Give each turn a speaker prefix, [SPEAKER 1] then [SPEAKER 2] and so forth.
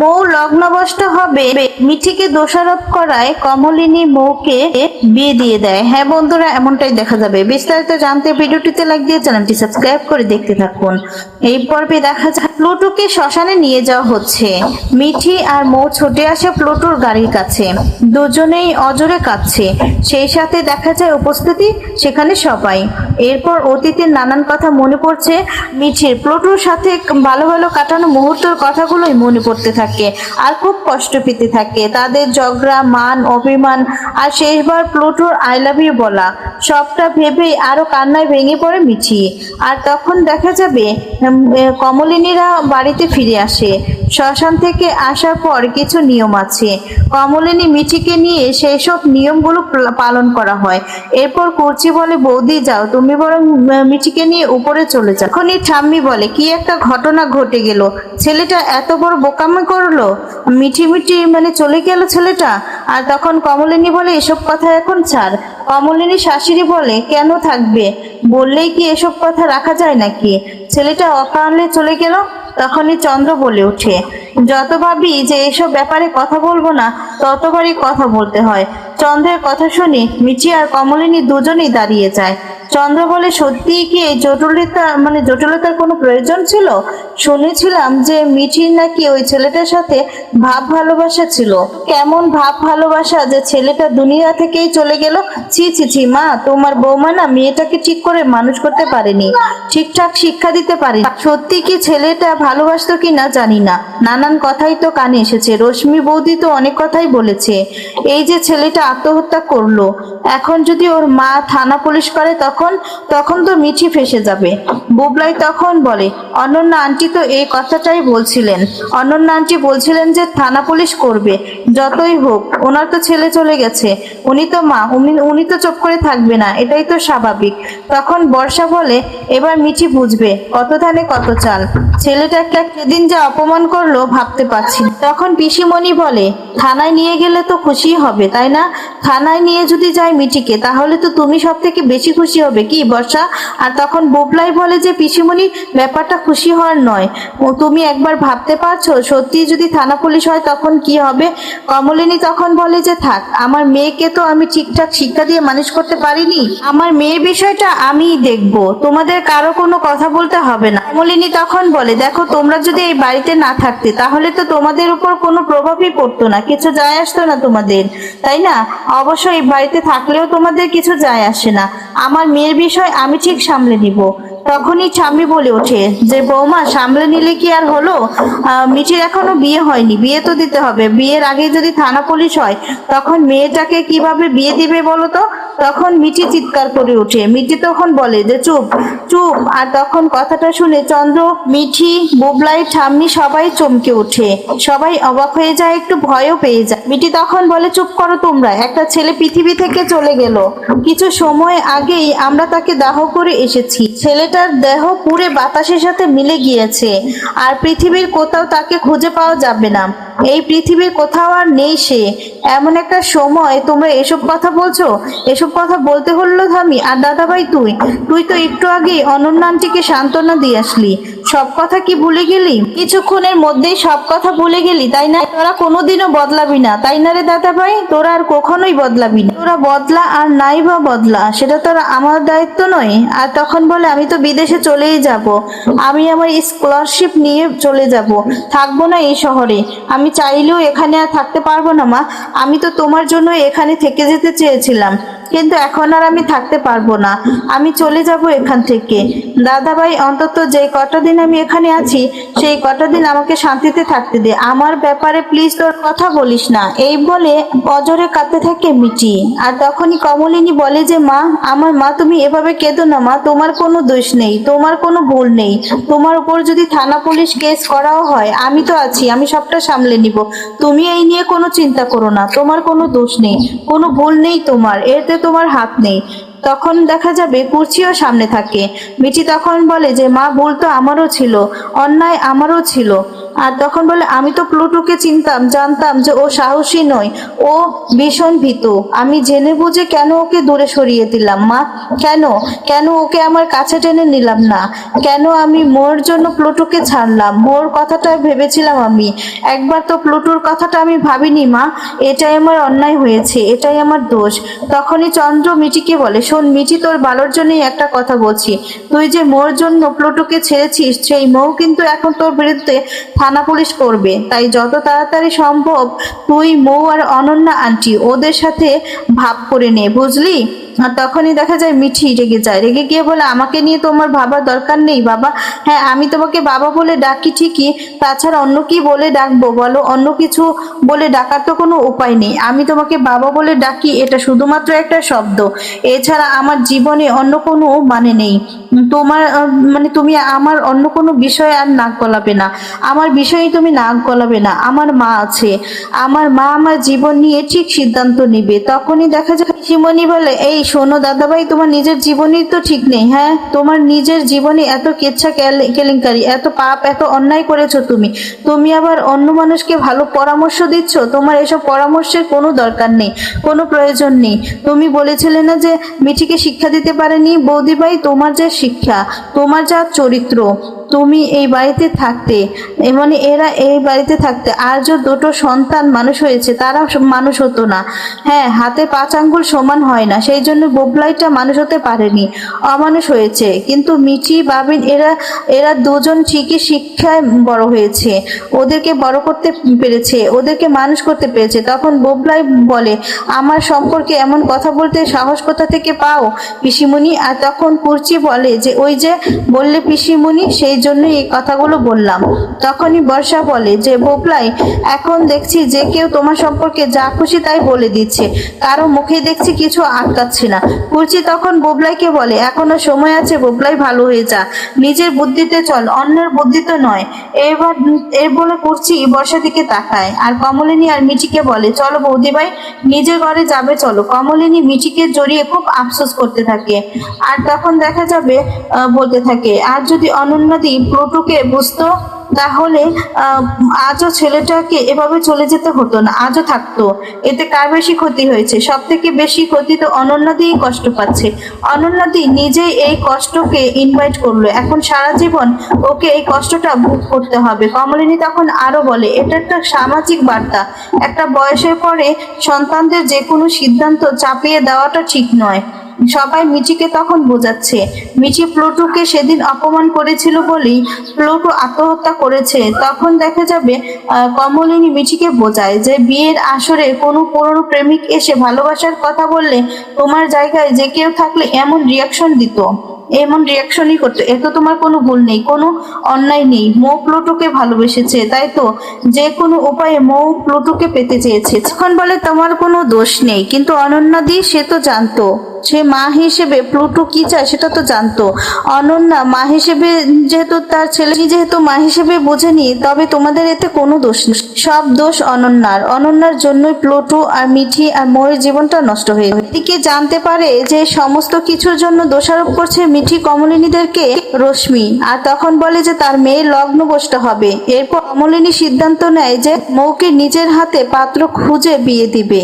[SPEAKER 1] মৌ লগ্নবষ্ট হবে। মিঠিকে দোষারোপ করায় কমলিনী মৌকে বিয়ে দিয়ে দেয়। হ্যাঁ বন্ধুরা, এমনটাই দেখা যাবে। বিস্তারিত জানতে ভিডিওটিতে লাইক দিয়ে চ্যানেলটি সাবস্ক্রাইব করে দেখতে থাকুন। এই পর্বে দেখা যায় প্লুটোকে শ্মশানে নিয়ে যাওয়া হচ্ছে। মিঠি আর মৌ ছুটে আসে প্লুটোর গাড়ির কাছে। দুজনেই অজরে কাঁদছে। সেই সাথে দেখা যায় উপস্থিতি, সেখানে সবাই। এরপর অতীতের নানান কথা মনে পড়ছে। মিঠির প্লুটোর সাথে ভালো ভালো কাটানো মুহূর্তের কথাগুলোই মনে পড়তে থাকে। আর খুব কষ্ট পেতে থাকে। তাদের ঝগড়া, মান, অভিমান আর শেষবার প্লুটোর আই লাভ ইউ বলা, সবটা ভেবেই আরও কান্নায় ভেঙে পড়ে মিঠি। আর তখন দেখা যাবে কমলিনীরা বাড়িতে ফিরে আসে। শ্মশান থেকে আসার পর কিছু নিয়ম আছে। কমলিনী মিঠিকে নিয়ে সেই সব নিয়মগুলো প্ল- পালন করা হয়। এরপর কুর্চি বলে, বৌদি, যাও। তুমি বরং মিঠিকে নিয়ে উপরে চলে যাও। এখনই ঠাম্মি বলে, কি একটা ঘটনা ঘটে গেল। ছেলেটা এত বড় বোকামি করল? মিঠি মিঠি মানে চলে গেল ছেলেটা? আর তখন কমলিনী বলে, এসব কথা এখন ছাড়। কমলিনী শাশুড়ি বলে, কেন থাকবে? বললেই কি এসব কথা রাখা যায় নাকি? ছেলেটা অকারণে চলে গেল, তখনই চন্দ্র বলে ওঠে, যত ভাবি যে এসব ব্যাপারে কথা বলব না ততবারই কথা বলতে হয়। চন্দ্রের কথা শুনে মিচি আর কমলিনী দুজনেই দাঁড়িয়ে যায়। চন্দ্র বলে সত্যিই কি এই জটিলতা মানে জটিলতার কোনো প্রয়োজন ছিল? শুনেছিলাম যে মিঠির নাকি ওই ছেলেটার সাথে ভাব ভালোবাসা ছিল। কেমন ভাব ভালোবাসা যে ছেলেটা দুনিয়া থেকেই চলে গেল? ছি ছি ছি, মা, তোমার বৌমা না মেয়েটাকে ঠিক করে মানুষ করতে পারেনি। ঠিকঠাক শিক্ষা দিতে পারে সত্যি কি ছেলেটা ভালোবাসতো কি না জানি না। নানান কথাই তো কানে এসেছে। রশ্মি বৌদি তো অনেক কথাই বলেছে। এই যে ছেলেটা আত্মহত্যা করল। এখন যদি ওর মা থানা পুলিশ করে তখন তখন তো মিঠি ফেসে যাবে। বুবলাই তখন বলে, অনন্যা আন্টি তো এই কথাটাই বলছিলেন। অনন্য আন্টি বলছিলেন যে থানা পুলিশ করবে, যতই হোক, ওনার তো ছেলে চলে গেছে। উনি তো মা, উনি উনি তো চুপ করে থাকবে না, এটাই তো স্বাভাবিক। তখন বর্ষা বলে, এবার মিঠি বুঝবে, কত ধানে কত চাল। ছেলেটাকে সেদিন যা অপমান করল ভাবতে পারছি তখন পিসিমণি বলে, থানায় নিয়ে গেলে তো খুশি হবে, তাই না? থানায় নিয়ে যদি যাই মিটিকে, তাহলে তো তুমি সব থেকে বেশি খুশি হবে, কি বর্ষা? আর তখন বুবলাই বলে যে, পিসিমণি, ব্যাপারটা খুশি হওয়ার নয়। ও তুমি একবার ভাবতে পারছ? সত্যি যদি থানা পুলিশ হয় তখন কি হবে? কমলিনী তখন বলে যে, থাক, আমার মেয়েকে তো আমি ঠিকঠাক শিক্ষা দিয়ে মানুষ করতে পারিনি। আমার মেয়ের বিষয়টা আমিই দেখব। তোমাদের কারও কোনো কথা বলতে হবে না। কমলিনী তখন বলে দেখো, তোমরা যদি এই বাড়িতে না থাকতে, তাহলে তো তোমাদের উপর কোনো প্রভাবই পড়তো না, কিছু যায় আসতো না তোমাদের, তাই না? অবশ্য এই বাড়িতে থাকলেও তোমাদের কিছু যায় আসে না। আমার মেয়ের বিষয় আমি ঠিক সামলে নিব। তখনই স্বামী বলে ওঠে যে, বৌমা, সামলে নিলে কি আর হলো? মিঠির এখনও বিয়ে হয়নি, বিয়ে তো দিতে হবে। বিয়ের আগে যদি থানা পুলিশ হয়, তখন মেয়েটাকে কীভাবে বিয়ে দিবে বলো তো? তখন মিটি চিৎকার করে ওঠে। মিটি তখন বলে যে, চুপ চুপ। আর তখন কথাটা শুনে চন্দ্র, মিঠি, বুবলাই, ঠাম্মি সবাই চমকে ওঠে। সবাই অবাক হয়ে যায়, একটু ভয়ও পেয়ে যায়। মিটি তখন বলে, চুপ করো তোমরা, একটা ছেলে পৃথিবী থেকে চলে গেল। কিছু সময় আগেই আমরা তাকে দাহ করে এসেছি। ছেলেটার দেহ পুরে বাতাসের সাথে মিলে গিয়েছে, আর পৃথিবীর কোথাও তাকে খুঁজে পাওয়া যাবে না। এই পৃথিবীর কোথাও আর নেই সে। এমন একটা সময় তোমরা এসব কথা বলছো? এসব কথা বলতে হলো ধামি আর দাদাভাই, তুই? তুই তো একটু আগেই অনন্যা সান্ত্বনা দিয়ে আসলি। সব কথা কি ভুলে গেলি? কিছুক্ষণের মধ্যেই সব কথা ভুলে গেলি, তাই না? তোরা কোনোদিনও বদলাবি না। তাই না রে দাদাভাই? তোরা আর কখনোই বদলাবি না। তোরা বদলা আর নাই বা বদলা, সেটা তোরা আমার দায়িত্ব নয়। আর তখন বলে, আমি তো বিদেশে চলেই যাব। আমি আমার স্কলারশিপ নিয়ে চলে যাব। থাকব না এই শহরে। আমি চাইলেও এখানে আর থাকতে পারব না, মা। আমি তো তোমার জন্য এখানে থেকে যেতে চেয়েছিলাম। কিন্তু এখন আর আমি থাকতে পারব না। আমি চলে যাব এখান থেকে। দাদাভাই, অন্তত যে কটা দিন আমি এখানে আছি, সেই কটা দিন আমাকে শান্তিতে থাকতে দে। আমার ব্যাপারে প্লিজ তোর কথা বলিস না। এই বলে অজরে কাঁদতে থাকে মিটি আর তখনই কমলিনী বলে যে, মা, আমার মা, তুমি এভাবে কেঁদো না, মা। তোমার কোনো দোষ নেই, তোমার কোনো ভুল নেই। তোমার উপর যদি থানা পুলিশ কেস করাও হয়, আমি তো আছি, আমি সবটা সামলে নিব। তুমি এই নিয়ে কোনো চিন্তা করো না, তোমার কোনো দোষ নেই। কোনো ভুল নেই তোমার। এতে তোমার হাত নেই। তখন দেখা যাবে কুর্চিও সামনে থাকে। মিঠি তখন বলে যে, মা, ভুল তো আমারও ছিল। অন্যায় আমারও ছিল। আর তখন বলে, আমি তো প্লুটোকে চিনতাম, জানতাম যে ও সাহসী নয়, ও ভীষণ ভীতু আমি জেনে বুঝে কেন ওকে দূরে সরিয়ে দিলাম। মা, কেন? কেন ওকে আমার কাছে টেনে নিলাম না? কেন আমি মোর জন্য প্লুটোকে ছাড়লাম? মোর কথাটা ভেবেছিলাম আমি। একবার তো প্লুটোর কথাটা আমি ভাবিনি, মা। এটাই আমার অন্যায় হয়েছে, এটাই আমার দোষ। তখনই চন্দ্র মিটিকে বলে, শোন মিটি তোর ভালোর জন্যই একটা কথা বলছি। তুই যে মোর জন্য প্লুটোকে ছেড়েছিস, সেই মৌ কিন্তু এখন তোর বিরুদ্ধে থানা পুলিশ করবে। তাই যত তাড়াতাড়ি সম্ভব তুই মৌ আর অনন্যা আন্টি ওদের সাথে ভাব করে নে, বুঝলি? আর তখনই দেখা যায় মিঠি রেগে যায়। রেগে গিয়ে বলে, আমাকে নিয়ে তোমার ভাবার দরকার নেই, বাবা। হ্যাঁ আমি তোমাকে বাবা বলে ডাকি ঠিকই। তাছাড়া অন্য কি বলে ডাকবো বলো? অন্য কিছু বলে ডাকার তো কোনো উপায় নেই। আমি তোমাকে বাবা বলে ডাকি, এটা শুধুমাত্র একটা শব্দ। এছাড়া আমার জীবনে অন্য কোনো মানে নেই। তোমার মানে তুমি আমার অন্য কোনো বিষয়ে আর নাক গলাবে না। আমার বিষয়ে তুমি নাক গলাবে না। আমার মা আছে। আমার মা আমার জীবন নিয়ে ঠিক সিদ্ধান্ত নিবে। তখনই দেখা যায় শিমনি বলে, এই শোনো দাদাভাই, তোমার নিজের জীবনই তো ঠিক নেই হ্যাঁ? তোমার নিজের জীবনে এত কেচ্ছা কেলে- কেলেঙ্কারি, এত পাপ, এত অন্যায় করেছ তুমি। তুমি আবার অন্য মানুষকে ভালো পরামর্শ দিচ্ছ? তোমার এসব পরামর্শের কোনো দরকার নেই, কোনো প্রয়োজন নেই। তুমি বলেছিলে না যে মিঠিকে শিক্ষা দিতে পারেনি? বৌদিভাই, তোমার যা শিক্ষা, তোমার যা চরিত্র, তুমি এই বাড়িতে থাকতে মানে এরা এই বাড়িতে থাকতে, আর যে দুটো সন্তান মানুষ হয়েছে, তারা মানুষ হতো না। হ্যাঁ হাতে পাঁচ আঙ্গুল সমান হয় না, সেই জন্য বোবলাইটা মানুষ হতে পারেনি। অমানুষ হয়েছে। কিন্তু মিঠি, বাবিন এরা এরা দুজন ঠিকই শিক্ষায় বড় হয়েছে। ওদেরকে বড় করতে পেরেছে, ওদেরকে মানুষ করতে পেরেছে। তখন বোবলাই বলে, আমার সম্পর্কে এমন কথা বলতে সাহস কোথা থেকে পাও পিসিমণি? আর তখন কুর্চি বলে যে, ওই যে বললে পিসিমণি, সেই জন্যই এই কথাগুলো বললাম। তখনই বর্ষা বলে যে, বোবলাই, এখন দেখছি যে কেউ তোমার সম্পর্কে যা খুশি তাই বলে দিচ্ছে। কারও মুখে দেখছি কিছু আটকাচ্ছে। না। কুর্চি তখন বোবলাইকে বলে, এখনও সময় আছে, বোবলাই ভালো হয়ে যা। নিজের বুদ্ধিতে চল, অন্যের বুদ্ধিতে নয়। এবার এর বলে কুর্চি বর্ষার দিকে তাকায়, আর কমলিনী আর মিঠিকে বলে, চলো বৌদি ভাই, নিজের ঘরে যাবে, চলো। কমলিনী মিঠিকে জড়িয়ে খুব আফসোস করতে থাকে, আর তখন দেখা যাবে বলতে থাকে আর যদি অনন্যাদি প্লুটোকে বুঝতো তাহলে আজও ছেলেটাকে এভাবে চলে যেতে হতো না, আজও থাকতো। এতে কার বেশি ক্ষতি হয়েছে? সব থেকে বেশি ক্ষতি তো অনন্যাদিই কষ্ট পাচ্ছে। অনন্যাদি নিজেই এই কষ্টকে ইনভাইট করল। এখন সারা জীবন ওকে এই কষ্টটা ভোগ করতে হবে। কমলিনী তখন আরও বলে, এটা একটা সামাজিক বার্তা। একটা বয়সের পরে সন্তানদের যে কোনো সিদ্ধান্ত চাপিয়ে দেওয়াটা ঠিক নয়। সবাই মিচিকে তখন বোঝাচ্ছে। মিচি প্লুটোকে সেদিন অপমান করেছিল বলেই প্লুটো আত্মহত্যা করেছে। তখন দেখা যাবে কমলিনী মিচিকে বোঝায় যে বিয়ের আসরে কোনো পুরনো প্রেমিক এসে ভালোবাসার কথা বললে তোমার জায়গায় যে কেউ থাকলে এমন রিয়াকশন দিত। এমন রিয়াকশনই করতো। এ তো তোমার কোনো ভুল নেই, কোনো অন্যায় নেই। মৌ প্লুটোকে ভালোবেসেছে, তাই তো? যে কোনো উপায়ে মৌ প্লুটোকে পেতে চেয়েছে। তখন বলে, তোমার কোনো দোষ নেই। কিন্তু অনন্যাদি সে তো জানতো। সে মা হিসেবে প্লুটো কি চায় সেটা তো জানতো। অনন্যা, মা হিসেবে যেহেতু তার ছেলে যেহেতু মা হিসেবে বোঝেনি, তবে তোমাদের এতে কোনো দোষ নেই। সব দোষ অনন্যার। অনন্যার জন্যই প্লুটো আর মিঠি আর ময়ের জীবনটা নষ্ট হয়ে। এদিকে জানতে পারে যে সমস্ত কিছুর জন্য দোষারোপ করছে মিঠি কমলিনীদেরকে রশ্মি, আর তখন বলে যে তার মেয়ের লগ্ন বসতে হবে। এরপর কমলিনী সিদ্ধান্ত নেয় যে মৌকে নিজের হাতে পাত্র খুঁজে বিয়ে দিবে।